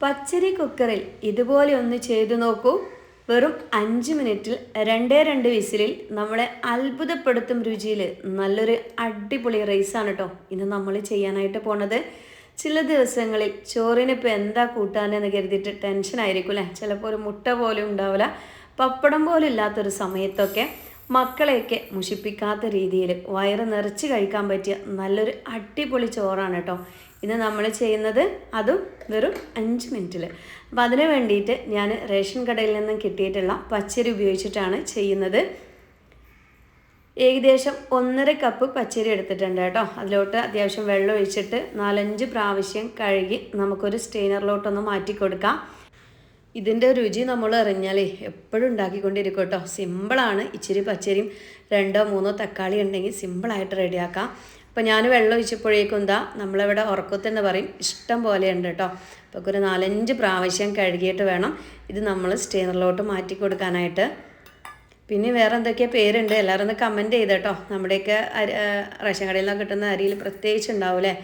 പച്ചരി കുക്കറിൽ ഇതുപോലെ ഒന്ന് ചെയ്തു നോക്കൂ. വെറും അഞ്ച് മിനിറ്റിൽ രണ്ടേ രണ്ട് വിസിലിൽ നമ്മളെ അത്ഭുതപ്പെടുത്തും രുചിയിൽ നല്ലൊരു അടിപൊളി റൈസാണ് കേട്ടോ ഇന്ന് നമ്മൾ ചെയ്യാനായിട്ട് പോണത്. ചില ദിവസങ്ങളിൽ ചോറിന് ഇപ്പോൾ എന്താ കൂട്ടാനെന്ന് കരുതിയിട്ട് ടെൻഷൻ ആയിരിക്കും അല്ലേ ചിലപ്പോൾ ഒരു മുട്ട പോലും ഉണ്ടാവില്ല. പപ്പടം പോലും ഇല്ലാത്തൊരു സമയത്തൊക്കെ മക്കളെയൊക്കെ മുഷിപ്പിക്കാത്ത രീതിയിൽ വയറ് നിറച്ച് കഴിക്കാൻ പറ്റിയ നല്ലൊരു അടിപൊളി ചോറാണ് കേട്ടോ ഇന്ന് നമ്മൾ ചെയ്യുന്നത് അതും വെറും അഞ്ച് മിനിറ്റിൽ. അപ്പം അതിന് വേണ്ടിയിട്ട് ഞാൻ റേഷൻ കടയിൽ നിന്നും കിട്ടിയിട്ടുള്ള പച്ചരി ഉപയോഗിച്ചിട്ടാണ് ചെയ്യുന്നത്. ഏകദേശം ഒന്നര കപ്പ് പച്ചരി എടുത്തിട്ടുണ്ട് കേട്ടോ. അതിലോട്ട് അത്യാവശ്യം വെള്ളം ഒഴിച്ചിട്ട് നാലഞ്ച് പ്രാവശ്യം കഴുകി നമുക്കൊരു സ്റ്റെയിനറിലോട്ടൊന്ന് മാറ്റി കൊടുക്കാം. ഇതിന്റെ രുചി നമ്മൾ അറിഞ്ഞാലേ എപ്പോഴും ഉണ്ടാക്കിക്കൊണ്ടിരിക്കും കേട്ടോ. സിമ്പിളാണ്. ഇച്ചിരി പച്ചരിയും രണ്ടോ മൂന്നോ തക്കാളി ഉണ്ടെങ്കിൽ സിമ്പിളായിട്ട് റെഡിയാക്കാം. അപ്പോൾ ഞാൻ വെള്ളം ഒഴിച്ചപ്പോഴേക്കും എന്താ നമ്മളിവിടെ ഉറക്കത്തെന്ന് പറയും ഇഷ്ടം പോലെ ഉണ്ട് കേട്ടോ അപ്പോൾ ഒരു നാലഞ്ച് പ്രാവശ്യം കഴുകിയിട്ട് വേണം ഇത് നമ്മൾ സ്റ്റെയിനറിലോട്ട് മാറ്റി കൊടുക്കാനായിട്ട്. പിന്നെ വേറെ എന്തൊക്കെയോ പേരുണ്ട് എല്ലാവരും ഒന്ന് കമന്റ് ചെയ്ത് കേട്ടോ നമ്മുടെയൊക്കെ റേഷൻ കടയിൽ നിന്ന് കിട്ടുന്ന അരിയിൽ പ്രത്യേകിച്ച് ഉണ്ടാവൂലേ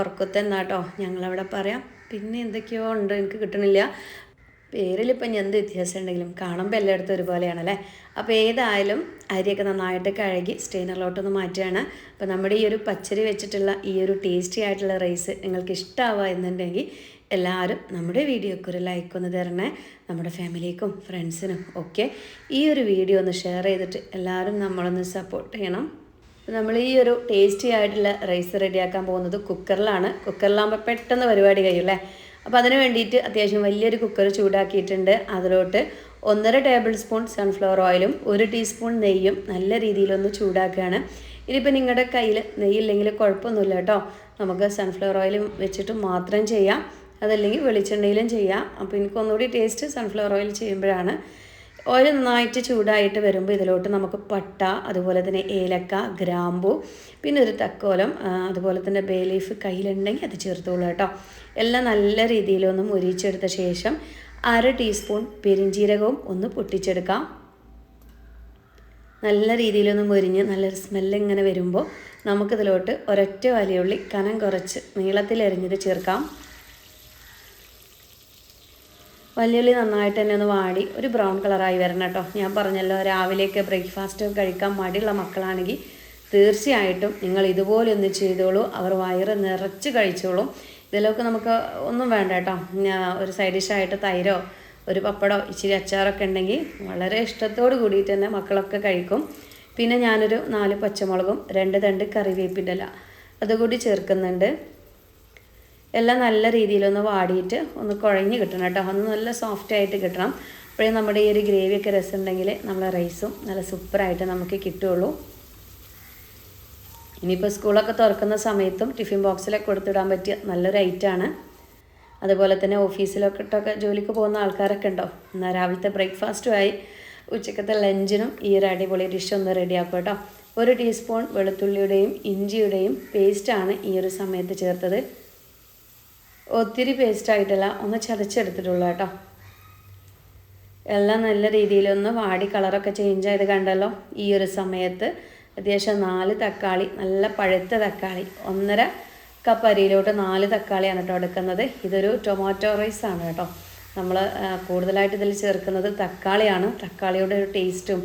ഉറക്കത്തെന്നാട്ടോ ഞങ്ങളവിടെ പറയാം. പിന്നെ എന്തൊക്കെയോ ഉണ്ട് എനിക്ക് കിട്ടണില്ല. പേരിലിപ്പം എന്ത് വ്യത്യാസം ഉണ്ടെങ്കിലും കാണുമ്പോൾ എല്ലായിടത്തും ഒരുപോലെയാണല്ലേ അപ്പോൾ ഏതായാലും അരിയൊക്കെ നന്നായിട്ട് കഴുകി സ്റ്റെയിനറിലോട്ടൊന്ന് മാറ്റുകയാണ്. അപ്പോൾ നമ്മുടെ ഈ ഒരു പച്ചരി വെച്ചിട്ടുള്ള ഈ ഒരു ടേസ്റ്റി ആയിട്ടുള്ള റൈസ് നിങ്ങൾക്ക് ഇഷ്ടമാവുക എന്നുണ്ടെങ്കിൽ എല്ലാവരും നമ്മുടെ വീഡിയോക്ക് ഒരു ലൈക്ക് ഒന്ന് തരണേ. നമ്മുടെ ഫാമിലിക്കും ഫ്രണ്ട്സിനും ഒക്കെ ഈ ഒരു വീഡിയോ ഒന്ന് ഷെയർ ചെയ്തിട്ട് എല്ലാവരും നമ്മളൊന്ന് സപ്പോർട്ട് ചെയ്യണം. നമ്മൾ ഈ ഒരു ടേസ്റ്റി ആയിട്ടുള്ള റൈസ് റെഡിയാക്കാൻ പോകുന്നത് കുക്കറിലാണ്. കുക്കറിലാകുമ്പോൾ പെട്ടെന്ന് പരിപാടി കഴിയും അല്ലേ? അപ്പോൾ അതിന് വേണ്ടിയിട്ട് അത്യാവശ്യം വലിയൊരു കുക്കർ ചൂടാക്കിയിട്ടുണ്ട്. അതിലോട്ട് ഒന്നര ടേബിൾ സ്പൂൺ സൺഫ്ലവർ ഓയിലും ഒരു ടീസ്പൂൺ നെയ്യും നല്ല രീതിയിലൊന്ന് ചൂടാക്കുകയാണ്. ഇനിയിപ്പോൾ നിങ്ങളുടെ കയ്യിൽ നെയ്യില്ലെങ്കിൽ കുഴപ്പമൊന്നുമില്ല കേട്ടോ. നമുക്ക് സൺഫ്ലവർ ഓയിലും വെച്ചിട്ട് മാത്രം ചെയ്യാം. അതല്ലെങ്കിൽ വെളിച്ചെണ്ണയിലും ചെയ്യാം. അപ്പോൾ എനിക്ക് ഒന്നുകൂടി ടേസ്റ്റ് സൺഫ്ലവർ ഓയിൽ ചെയ്യുമ്പോഴാണ് ഓയിൽ നന്നായിട്ട് ചൂടായിട്ട് വരുമ്പോൾ ഇതിലോട്ട് നമുക്ക് പട്ട അതുപോലെ തന്നെ ഏലക്ക ഗ്രാമ്പു പിന്നെ ഒരു തക്കോലം അതുപോലെ തന്നെ ബേ ലീഫ് കയ്യിലുണ്ടെങ്കിൽ അത് ചേർത്തോളൂ കേട്ടോ. എല്ലാം നല്ല രീതിയിലൊന്ന് മുരിച്ചെടുത്ത ശേഷം അര ടീസ്പൂൺ പെരിഞ്ചീരകവും ഒന്ന് പൊട്ടിച്ചെടുക്കാം. നല്ല രീതിയിലൊന്ന് മുരിഞ്ഞ് നല്ലൊരു സ്മെല്ല് ഇങ്ങനെ വരുമ്പോൾ നമുക്കിതിലോട്ട് ഒരൊറ്റ വലിയുള്ളി കനം കുറച്ച് നീളത്തിൽ നീളത്തിലരിഞ്ഞത് ചേർക്കാം. വലിയുള്ളി നന്നായിട്ട് തന്നെ ഒന്ന് വാടി ഒരു ബ്രൗൺ കളറായി വരണം കേട്ടോ. ഞാൻ പറഞ്ഞല്ലോ രാവിലെയൊക്കെ ബ്രേക്ക്ഫാസ്റ്റ് കഴിക്കാൻ മടിയുള്ള മക്കളാണെങ്കിൽ തീർച്ചയായിട്ടും നിങ്ങൾ ഇതുപോലെ ഒന്ന് ചെയ്തോളൂ. അവർ വയറ് നിറച്ച് കഴിച്ചോളും. ഇതിലൊക്കെ നമുക്ക് ഒന്നും വേണ്ട കേട്ടോ. ഒരു സൈഡ് ഡിഷായിട്ട് തൈരോ ഒരു പപ്പടോ ഇച്ചിരി അച്ചാറൊക്കെ ഉണ്ടെങ്കിൽ വളരെ ഇഷ്ടത്തോട് കൂടിയിട്ട് തന്നെ മക്കളൊക്കെ കഴിക്കും. പിന്നെ ഞാനൊരു നാല് പച്ചമുളകും രണ്ട് തണ്ട് കറിവേപ്പിന്റെ ഇല അതുകൂടി ചേർക്കുന്നുണ്ട്. എല്ലാം നല്ല രീതിയിലൊന്ന് വാടിയിട്ട് ഒന്ന് കുഴഞ്ഞ് കിട്ടണം കേട്ടോ. ഒന്ന് നല്ല സോഫ്റ്റ് ആയിട്ട് കിട്ടണം. അപ്പോഴേ നമ്മുടെ ഈ ഒരു ഗ്രേവിയൊക്കെ രസമുണ്ടെങ്കിൽ നമ്മളെ റൈസും നല്ല സൂപ്പറായിട്ട് നമുക്ക് കിട്ടുള്ളൂ ഇനിയിപ്പോൾ സ്കൂളൊക്കെ തുറക്കുന്ന സമയത്തും ടിഫിൻ ബോക്സിലൊക്കെ കൊടുത്തിടാൻ പറ്റിയ നല്ലൊരു ഐറ്റമാണ് അതുപോലെ തന്നെ ഓഫീസിലൊക്കെ ഇട്ടൊക്കെ ജോലിക്ക് പോകുന്ന ആൾക്കാരൊക്കെ ഉണ്ടോ? എന്നാൽ രാവിലത്തെ ബ്രേക്ക്ഫാസ്റ്റുമായി ഉച്ചക്കത്തെ ലഞ്ചിനും ഈ ഒരു അടിപൊളി ഡിഷ് ഒന്ന് റെഡിയാക്കും കേട്ടോ. ഒരു ടീസ്പൂൺ വെളുത്തുള്ളിയുടെയും ഇഞ്ചിയുടെയും പേസ്റ്റാണ് ഈ ഒരു സമയത്ത് ചേർത്തത്. ഒത്തിരി പേസ്റ്റായിട്ടല്ല ഒന്ന് ചതച്ചെടുത്തിട്ടുള്ളൂ കേട്ടോ. എല്ലാം നല്ല രീതിയിലൊന്ന് വാടി കളറൊക്കെ ചേഞ്ച് ആയത് കണ്ടല്ലോ ഈ ഒരു സമയത്ത്. അത്യാവശ്യം നാല് തക്കാളി നല്ല പഴുത്ത തക്കാളി. ഒന്നര കപ്പ് അരിയിലോട്ട് നാല് തക്കാളിയാണ് കേട്ടോ എടുക്കുന്നത്. ഇതൊരു ടൊമാറ്റോ റൈസ് ആണ് കേട്ടോ. നമ്മൾ കൂടുതലായിട്ട് ഇതിൽ ചേർക്കുന്നത് തക്കാളിയാണ്. തക്കാളിയുടെ ഒരു ടേസ്റ്റും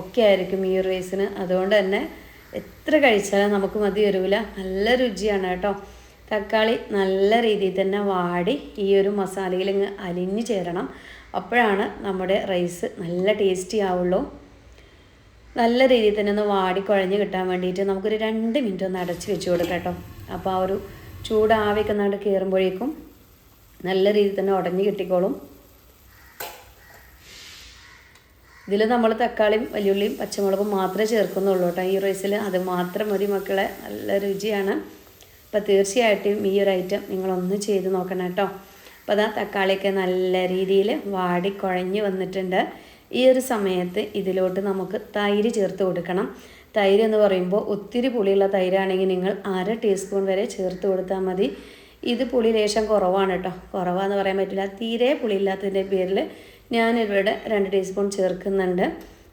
ഒക്കെ ആയിരിക്കും ഈ റൈസിന് അതുകൊണ്ട് തന്നെ എത്ര കഴിച്ചാലും നമുക്ക് മതി വരില്ല നല്ല രുചിയാണ് കേട്ടോ. തക്കാളി നല്ല രീതിയിൽ തന്നെ വാടി ഈ ഒരു മസാലയിൽ അലിഞ്ഞു ചേരണം. അപ്പോഴാണ് നമ്മുടെ റൈസ് നല്ല ടേസ്റ്റി ആവുള്ളൂ. നല്ല രീതിയിൽ തന്നെ ഒന്ന് വാടിക്കുഴഞ്ഞ് കിട്ടാൻ വേണ്ടിയിട്ട് നമുക്കൊരു രണ്ട് മിനിറ്റ് ഒന്ന് അടച്ച് വെച്ച് കൊടുക്കാം കേട്ടോ. അപ്പോൾ ആ ഒരു ചൂട് ആവിയൊക്കെ നാട് കയറുമ്പോഴേക്കും നല്ല രീതിയിൽ തന്നെ ഉടഞ്ഞ് കിട്ടിക്കോളും. ഇതിൽ നമ്മൾ തക്കാളിയും വലിയുള്ളിയും പച്ചമുളകും മാത്രമേ ചേർക്കുന്നുള്ളൂ കേട്ടോ. ഈ റൈസിൽ അത് മാത്രം മതി മക്കളെ. നല്ല രുചിയാണ്. അപ്പോൾ തീർച്ചയായിട്ടും ഈ ഒരു ഐറ്റം നിങ്ങളൊന്ന് ചെയ്ത് നോക്കണം കേട്ടോ. അപ്പോൾ അതാ തക്കാളിയൊക്കെ നല്ല രീതിയിൽ വാടി കുഴഞ്ഞ് വന്നിട്ടുണ്ട്. ഈ ഒരു സമയത്ത് ഇതിലോട്ട് നമുക്ക് തൈര് ചേർത്ത് കൊടുക്കണം. തൈര് എന്ന് പറയുമ്പോൾ ഒത്തിരി പുളിയുള്ള തൈരാണെങ്കിൽ നിങ്ങൾ അര ടീസ്പൂൺ വരെ ചേർത്ത് കൊടുത്താൽ മതി. ഇത് പുളി ലേശം കുറവാണ് കേട്ടോ. കുറവാന്ന് പറയാൻ പറ്റില്ല. തീരെ പുളിയില്ലാത്തതിന്റെ പേരിൽ ഞാനിവിടെ രണ്ട് ടീസ്പൂൺ ചേർക്കുന്നുണ്ട്.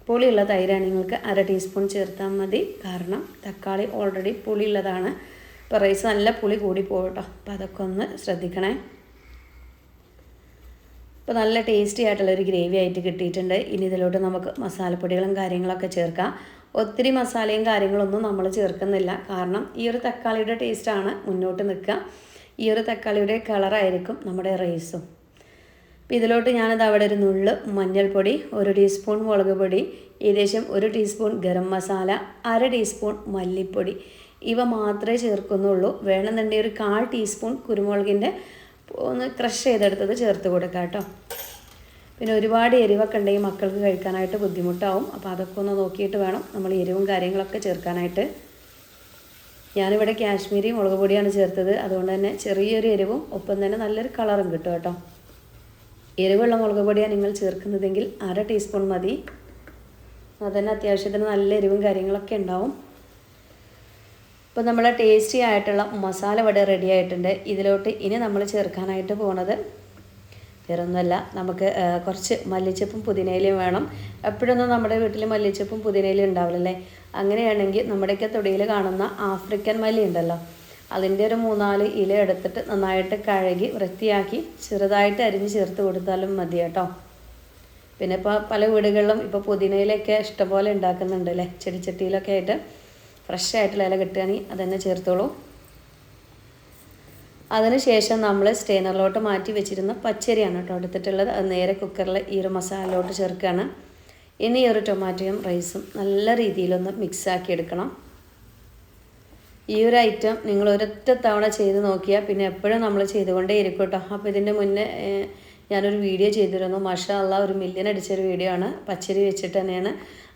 പുളിയുള്ള തൈരാണ് നിങ്ങൾക്ക് അര ടീസ്പൂൺ ചേർത്താൽ മതി. കാരണം തക്കാളി ഓൾറെഡി പുളിയുള്ളതാണ്. അപ്പോൾ റൈസ് നല്ല പുളി കൂടി പോകും അപ്പോൾ അതൊക്കെ ഒന്ന് ശ്രദ്ധിക്കണേ. ഇപ്പോൾ നല്ല ടേസ്റ്റി ആയിട്ടുള്ള ഒരു ഗ്രേവി ആയിട്ട് കിട്ടിയിട്ടുണ്ട്. ഇനി ഇതിലോട്ട് നമുക്ക് മസാലപ്പൊടികളും കാര്യങ്ങളൊക്കെ ചേർക്കാം. ഒത്തിരി മസാലയും കാര്യങ്ങളൊന്നും നമ്മൾ ചേർക്കുന്നില്ല. കാരണം ഈ ഒരു തക്കാളിയുടെ ടേസ്റ്റാണ് മുന്നോട്ട് നിൽക്കുക. ഈ ഒരു തക്കാളിയുടെ കളറായിരിക്കും നമ്മുടെ റൈസും അപ്പോൾ ഇതിലോട്ട് ഞാനത് അവിടെ ഒരു നുള്ള് മഞ്ഞൾപ്പൊടി ഒരു ടീസ്പൂൺ മുളക് പൊടി ഏകദേശം ഒരു ടീസ്പൂൺ ഗരം മസാല അര ടീസ്പൂൺ മല്ലിപ്പൊടി. ഇവ മാത്രമേ ചേർക്കുന്നുള്ളൂ. വേണമെന്നുണ്ടെങ്കിൽ ഒരു കാൽ ടീസ്പൂൺ കുരുമുളകിന്റെ ഒന്ന് ക്രഷ് ചെയ്തെടുത്തത് ചേർത്ത് കൊടുക്കാം കേട്ടോ. പിന്നെ ഒരുപാട് എരിവൊക്കെ ഉണ്ടെങ്കിൽ മക്കൾക്ക് കഴിക്കാനായിട്ട് ബുദ്ധിമുട്ടാവും. അപ്പോൾ അതൊക്കെ ഒന്ന് നോക്കിയിട്ട് വേണം നമ്മൾ എരിവും കാര്യങ്ങളൊക്കെ ചേർക്കാനായിട്ട്. ഞാനിവിടെ കാശ്മീരി മുളക് പൊടിയാണ് ചേർത്തത്. അതുകൊണ്ട് തന്നെ ചെറിയൊരു എരിവും ഒപ്പം തന്നെ നല്ലൊരു കളറും കിട്ടും കേട്ടോ. എരിവുള്ള മുളക് പൊടിയാണ് നിങ്ങൾ ചേർക്കുന്നതെങ്കിൽ അര ടീസ്പൂൺ മതി. അതന്നെ അത്യാവശ്യത്തിന് നല്ല എരിവും കാര്യങ്ങളൊക്കെ ഉണ്ടാവും. ഇപ്പോൾ നമ്മൾ ടേസ്റ്റി ആയിട്ടുള്ള മസാല വട റെഡി ആയിട്ടുണ്ട്. ഇതിലോട്ട് ഇനി നമ്മൾ ചേർക്കാനായിട്ട് പോണത് വേറൊന്നുമല്ല നമുക്ക് കുറച്ച് മല്ലിച്ചപ്പും പുതിനയിലയും വേണം. എപ്പോഴൊന്നും നമ്മുടെ വീട്ടിൽ മല്ലിച്ചപ്പും പുതിനയിലും ഉണ്ടാവില്ലല്ലേ? അങ്ങനെയാണെങ്കിൽ നമ്മുടെയൊക്കെ തൊടിയിൽ കാണുന്ന ആഫ്രിക്കൻ മല്ലി ഉണ്ടല്ലോ അതിന്റെ ഒരു മൂന്നാൽ ഇല എടുത്തിട്ട് നന്നായിട്ട് കഴുകി വൃത്തിയാക്കി ചെറുതായിട്ട് അരിഞ്ഞ് ചേർത്ത് കൊടുത്താലും മതി കേട്ടോ. പിന്നെ ഇപ്പോൾ പല വീടുകളിലും ഇപ്പോൾ പുതിനയിലൊക്കെ ഇഷ്ടംപോലെ ഉണ്ടാക്കുന്നുണ്ട് അല്ലേ? ചെടിച്ചട്ടിയിലൊക്കെ ആയിട്ട്. ഫ്രഷ് ആയിട്ടുള്ള ഇല കിട്ടുകയാണെങ്കിൽ അതന്നെ ചേർത്തോളൂ. അതിനുശേഷം നമ്മൾ സ്റ്റെയിനറിലോട്ട് മാറ്റി വെച്ചിരുന്ന പച്ചരിയാണ് കേട്ടോ എടുത്തിട്ടുള്ളത്. അത് നേരെ കുക്കറിൽ ഈ ഒരു മസാലയിലോട്ട് ചേർക്കുകയാണ്. ഇനി ഈ ഒരു ടൊമാറ്റോയും റൈസും നല്ല രീതിയിലൊന്ന് മിക്സാക്കി എടുക്കണം. ഈ ഒരു ഐറ്റം നിങ്ങൾ ഒരൊറ്റ തവണ ചെയ്ത് നോക്കിയാൽ പിന്നെ എപ്പോഴും നമ്മൾ ചെയ്തുകൊണ്ടേ ഇരിക്കും കേട്ടോ. അപ്പോൾ ഇതിന്റെ മുന്നേ ഞാനൊരു വീഡിയോ ചെയ്തിരുന്നു. മഷ അല്ല ഒരു മില്യൻ അടിച്ചൊരു വീഡിയോ ആണ്. പച്ചരി വെച്ചിട്ട് തന്നെയാണ്.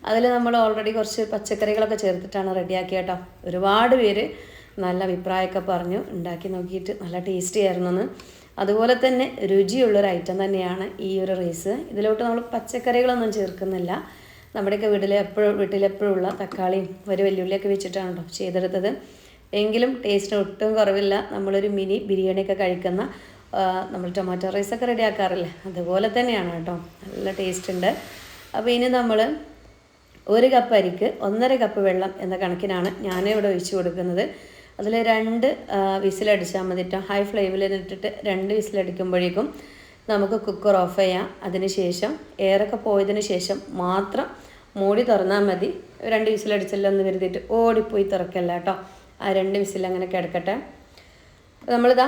അതിൽ നമ്മൾ ഓൾറെഡി കുറച്ച് പച്ചക്കറികളൊക്കെ ചേർത്തിട്ടാണ് റെഡിയാക്കിയ കേട്ടോ ഒരുപാട് പേര് നല്ല അഭിപ്രായമൊക്കെ പറഞ്ഞു ഉണ്ടാക്കി നോക്കിയിട്ട് നല്ല ടേസ്റ്റി ആയിരുന്നു എന്ന് അതുപോലെ തന്നെ രുചിയുള്ളൊരു ഐറ്റം തന്നെയാണ് ഈ ഒരു റൈസ് ഇതിലോട്ട് നമ്മൾ പച്ചക്കറികളൊന്നും ചേർക്കുന്നില്ല. നമ്മുടെയൊക്കെ വീട്ടിൽ എപ്പോഴും വീട്ടിലെപ്പോഴുള്ള തക്കാളിയും ഒരു വെല്ലുള്ളിയൊക്കെ വെച്ചിട്ടാണ് കേട്ടോ ചെയ്തെടുത്തത്. എങ്കിലും ടേസ്റ്റിന് ഒട്ടും കുറവില്ല. നമ്മളൊരു മിനി ബിരിയാണിയൊക്കെ കഴിക്കുന്ന നമ്മൾ ടൊമാറ്റോ റൈസൊക്കെ റെഡിയാക്കാറില്ലേ? അതുപോലെ തന്നെയാണ് കേട്ടോ നല്ല ടേസ്റ്റ് ഉണ്ട്. അപ്പോൾ ഇനി നമ്മൾ ഒരു കപ്പ് അരിക്ക് ഒന്നര കപ്പ് വെള്ളം എന്ന കണക്കിനാണ് ഞാനിവിടെ ഒഴിച്ച് കൊടുക്കുന്നത്. അതിൽ രണ്ട് വിസിലടിച്ചാൽ മതി. കേട്ടോ ഹൈ ഫ്ലെയിമിൽ ഇട്ടിട്ട് രണ്ട് വിസിലടിക്കുമ്പോഴേക്കും നമുക്ക് കുക്കർ ഓഫ് ചെയ്യാം. അതിന് ശേഷം എയറൊക്കെ പോയതിന് ശേഷം മാത്രം മൂടി തുറന്നാൽ മതി. രണ്ട് വിസിലടിച്ചല്ലോ എന്ന് കരുതിയിട്ട് ഓടിപ്പോയി തുറക്കല്ല കേട്ടോ ആ രണ്ട് വിസിൽ അങ്ങനെ കിടക്കട്ടെ. നമ്മളിതാ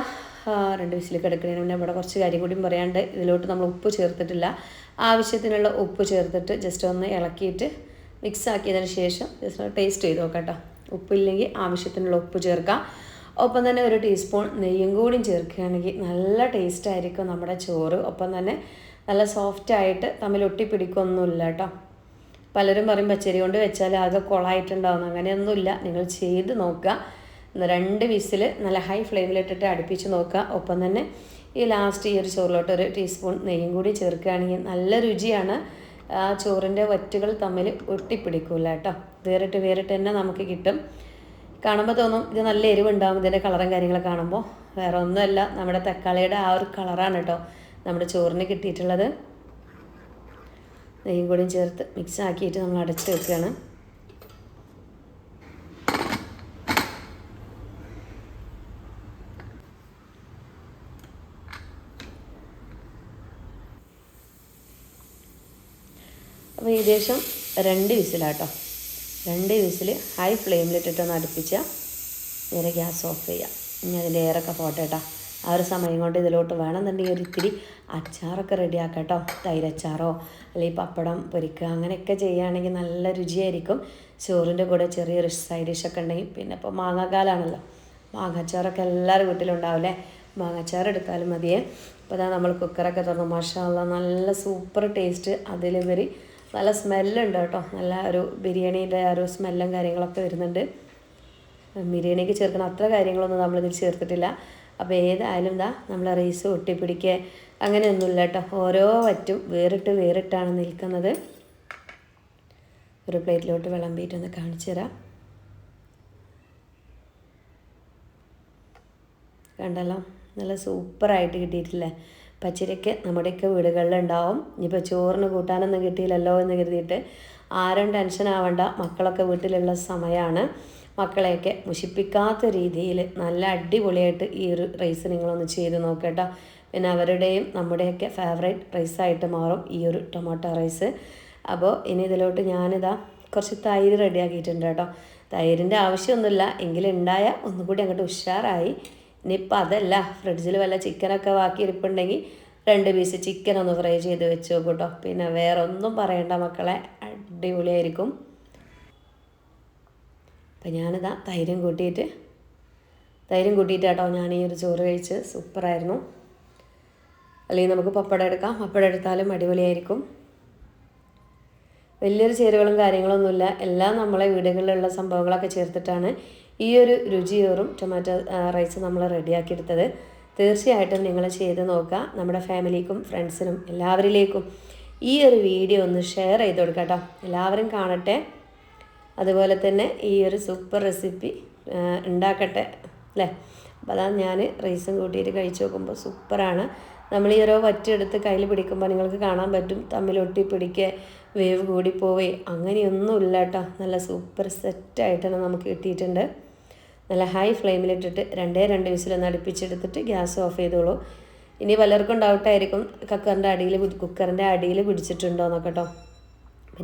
രണ്ട് വിസിൽ കിടക്കുന്നതിന് മുന്നേ ഇവിടെ കുറച്ച് കാര്യം കൂടിയും പറയാണ്ട് ഇതിലോട്ട് നമ്മൾ ഉപ്പ് ചേർത്തിട്ടില്ല. ആവശ്യത്തിനുള്ള ഉപ്പ് ചേർത്തിട്ട് ജസ്റ്റ് ഒന്ന് ഇളക്കിയിട്ട് മിക്സ് ആക്കിയതിന് ശേഷം ജസ്റ്റ് ടേസ്റ്റ് ചെയ്ത് നോക്കാം ഉപ്പില്ലെങ്കിൽ ആവശ്യത്തിനുള്ള ഉപ്പ് ചേർക്കാം. ഒപ്പം തന്നെ ഒരു ടീസ്പൂൺ നെയ്യും കൂടിയും ചേർക്കുകയാണെങ്കിൽ നല്ല ടേസ്റ്റ് ആയിരിക്കും നമ്മുടെ ചോറ്. ഒപ്പം തന്നെ നല്ല സോഫ്റ്റായിട്ട് തമ്മിൽ ഒട്ടിപ്പിടിക്കൊന്നുമില്ല കേട്ടോ. പലരും പറയും പച്ചരി കൊണ്ട് വെച്ചാൽ ആകെ കുളമായിട്ടുണ്ടാവും. അങ്ങനെയൊന്നുമില്ല. നിങ്ങൾ ചെയ്ത് നോക്കുക. രണ്ട് വിസിൽ നല്ല ഹൈ ഫ്ലെയിമിലിട്ടിട്ട് അടുപ്പിച്ച് നോക്കുക. ഒപ്പം തന്നെ ഈ ലാസ്റ്റ് ഈ ഒരു ചോറിലോട്ട് ഒരു ടീസ്പൂൺ നെയ്യും കൂടി ചേർക്കുകയാണെങ്കിൽ നല്ല രുചിയാണ്. ആ ചോറിന്റെ വറ്റുകൾ തമ്മിൽ ഒട്ടിപ്പിടിക്കില്ല കേട്ടോ. വേറിട്ട് വേറിട്ട് തന്നെ നമുക്ക് കിട്ടും. കാണുമ്പോൾ തോന്നും ഇത് നല്ല എരിവുണ്ടാകും ഇതിന്റെ കളറും കാര്യങ്ങളൊക്കെ കാണുമ്പോൾ വേറെ ഒന്നുമല്ല നമ്മുടെ തക്കാളിയുടെ ആ ഒരു കളറാണ് കേട്ടോ നമ്മുടെ ചോറിന് കിട്ടിയിട്ടുള്ളത്. നെയ്യും കൂടിയും ചേർത്ത് മിക്സ് ആക്കിയിട്ട് നമ്മൾ അടച്ച് വെക്കുകയാണ്. അപ്പോൾ ഏകദേശം രണ്ട് വിസിലാട്ടോ. രണ്ട് വിസിൽ ഹൈ ഫ്ലെയിമിലിട്ടിട്ടൊന്ന് അടുപ്പിച്ചാൽ നേരെ ഗ്യാസ് ഓഫ് ചെയ്യാം. ഇനി അതിന്റെ എയറൊക്കെ പോട്ടെ ആ ഒരു സമയം കൊണ്ട് ഇതിലോട്ട് വേണമെന്നുണ്ടെങ്കിൽ ഒരു ഇത്തിരി അച്ചാറൊക്കെ റെഡിയാക്കാം കേട്ടോ തൈരച്ചാറോ അല്ലെങ്കിൽ പപ്പടം പൊരിക്കുക അങ്ങനെയൊക്കെ ചെയ്യുകയാണെങ്കിൽ നല്ല രുചിയായിരിക്കും. ചോറിന്റെ കൂടെ ചെറിയൊരു സൈഡ് ഡിഷൊക്കെ ഉണ്ടെങ്കിൽ പിന്നെ ഇപ്പോൾ മാങ്ങാക്കാലാണല്ലോ. മാങ്ങാച്ചാറൊക്കെ എല്ലാവരും വീട്ടിലുണ്ടാവില്ലേ മാങ്ങാച്ചാർ എടുത്താലും മതിയേ. അപ്പോൾ അതാ നമ്മൾ കുക്കറൊക്കെ തുറന്നു. മഷാല്ല നല്ല സൂപ്പർ ടേസ്റ്റ് അതിലുപരി നല്ല സ്മെല്ലുണ്ട് കേട്ടോ. നല്ല ഒരു ബിരിയാണീന്റെ ആ ഒരു സ്മെല്ലും കാര്യങ്ങളൊക്കെ വരുന്നുണ്ട്. ബിരിയാണിക്ക് ചേർക്കുന്ന അത്ര കാര്യങ്ങളൊന്നും നമ്മളിതിൽ ചേർത്തിട്ടില്ല. അപ്പോൾ ഏതായാലും ഇതാ നമ്മൾ റൈസ് ഒട്ടിപ്പിടിക്കുക അങ്ങനെയൊന്നുമില്ല കേട്ടോ. ഓരോ വറ്റും വേറിട്ട് വേറിട്ടാണ് നിൽക്കുന്നത്. ഒരു പ്ലേറ്റിലോട്ട് വിളമ്പിയിട്ടൊന്ന് കാണിച്ചു തരാം. കണ്ടല്ലോ? നല്ല സൂപ്പറായിട്ട് കിട്ടിയിട്ടില്ലേ? പച്ചരിയൊക്കെ നമ്മുടെയൊക്കെ വീടുകളിലുണ്ടാവും. ഇനിയിപ്പോൾ ചോറിന് കൂട്ടാനൊന്നും കിട്ടിയില്ലല്ലോ എന്ന് കരുതിയിട്ട് ആരും ടെൻഷൻ ആവണ്ട. മക്കളൊക്കെ വീട്ടിലുള്ള സമയമാണ് മക്കളെയൊക്കെ മുഷിപ്പിക്കാത്ത രീതിയിൽ നല്ല അടിപൊളിയായിട്ട് ഈ ഒരു റൈസ് നിങ്ങളൊന്ന് ചെയ്ത് നോക്കട്ടോ പിന്നെ അവരുടെയും നമ്മുടെയൊക്കെ ഫേവറേറ്റ് റൈസായിട്ട് മാറും ഈ ഒരു ടൊമാറ്റോ റൈസ് അപ്പോൾ ഇനി ഇതിലോട്ട് ഞാനിതാ കുറച്ച് തൈര് റെഡിയാക്കിയിട്ടുണ്ട് കേട്ടോ. തൈരിന്റെ ആവശ്യമൊന്നുമില്ല. എങ്കിലും ഉണ്ടായ ഒന്നുകൂടി അങ്ങോട്ട് ഉഷാറായി. ഇനിയിപ്പോൾ അതല്ല ഫ്രിഡ്ജിൽ വല്ല ചിക്കനൊക്കെ ബാക്കി ഇരിപ്പുണ്ടെങ്കിൽ രണ്ട് പീസ് ചിക്കൻ ഒന്ന് ഫ്രൈ ചെയ്ത് വെച്ച് നോക്കും കേട്ടോ പിന്നെ വേറെ ഒന്നും പറയണ്ട മക്കളെ അടിപൊളിയായിരിക്കും. അപ്പം ഞാനിതാ തൈരും കൂട്ടിയിട്ട് തൈരും കൂട്ടിയിട്ട് കേട്ടോ ഞാൻ ഈ ഒരു ചോറ് കഴിച്ച് സൂപ്പറായിരുന്നു. അല്ലെങ്കിൽ നമുക്ക് പപ്പടം എടുക്കാം. പപ്പടം എടുത്താലും അടിപൊളിയായിരിക്കും. വലിയൊരു ചേരുവകളും കാര്യങ്ങളൊന്നുമില്ല. എല്ലാം നമ്മളെ വീടുകളിലുള്ള സംഭവങ്ങളൊക്കെ ചേർത്തിട്ടാണ് ഈ ഒരു രുചിയോറും ടൊമാറ്റോ റൈസ് നമ്മൾ റെഡിയാക്കിയെടുത്തത് തീർച്ചയായിട്ടും നിങ്ങൾ ചെയ്ത് നോക്കുക നമ്മുടെ ഫാമിലിക്കും ഫ്രണ്ട്സിനും എല്ലാവരിലേക്കും ഈ ഒരു വീഡിയോ ഒന്ന് ഷെയർ ചെയ്ത് കൊടുക്കുക കേട്ടോ എല്ലാവരും കാണട്ടെ. അതുപോലെ തന്നെ ഈ ഒരു സൂപ്പർ റെസിപ്പി ഉണ്ടാക്കട്ടെ അല്ലേ? അപ്പോൾ അതാ ഞാൻ റൈസും കൂട്ടിയിട്ട് കഴിച്ച് നോക്കുമ്പോൾ സൂപ്പറാണ് നമ്മൾ ഈ ഓരോ വറ്റെടുത്ത് കയ്യിൽ പിടിക്കുമ്പോൾ നിങ്ങൾക്ക് കാണാൻ പറ്റും. തമ്മിൽ ഒട്ടി പിടിക്കുക വേവ് കൂടിപ്പോവേ അങ്ങനെയൊന്നുമില്ല കേട്ടോ നല്ല സൂപ്പർ സെറ്റായിട്ടാണ് നമുക്ക് കിട്ടിയിട്ടുണ്ട്. നല്ല ഹൈ ഫ്ലെയിമിലിട്ടിട്ട് രണ്ടേ രണ്ട് വിസിലൊന്ന് അടുപ്പിച്ചെടുത്തിട്ട് ഗ്യാസ് ഓഫ് ചെയ്തോളൂ. ഇനി പലർക്കും ഡൗട്ടായിരിക്കും കുക്കറിന്റെ അടിയിൽ കുക്കറിന്റെ അടിയിൽ പിടിച്ചിട്ടുണ്ടോ എന്നൊക്കെ കേട്ടോ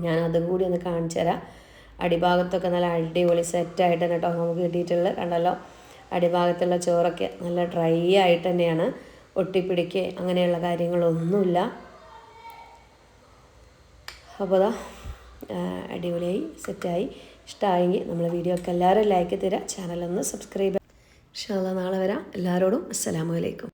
ഞാൻ അതും കൂടി ഒന്ന് കാണിച്ചു തരാം. അടിഭാഗത്തൊക്കെ നല്ല അടിപൊളി സെറ്റായിട്ട് തന്നെ കേട്ടോ നമുക്ക് കിട്ടിയിട്ടുള്ളത്. കണ്ടല്ലോ? അടിഭാഗത്തുള്ള ചോറൊക്കെ നല്ല ഡ്രൈ ആയിട്ട് തന്നെയാണ്. ഒട്ടിപ്പിടിക്കുക അങ്ങനെയുള്ള കാര്യങ്ങളൊന്നുമില്ല. അപ്പോൾ അടിപൊളിയായി സെറ്റായി ഇഷ്ടമായെങ്കിൽ നമ്മളെ വീഡിയോ ഒക്കെ എല്ലാവരും ലൈക്ക് തരാം. ചാനലൊന്ന് സബ്സ്ക്രൈബ് ഇൻഷാല്ല നാളെ വരാം. എല്ലാവരോടും അസ്സലാമു അലൈക്കും.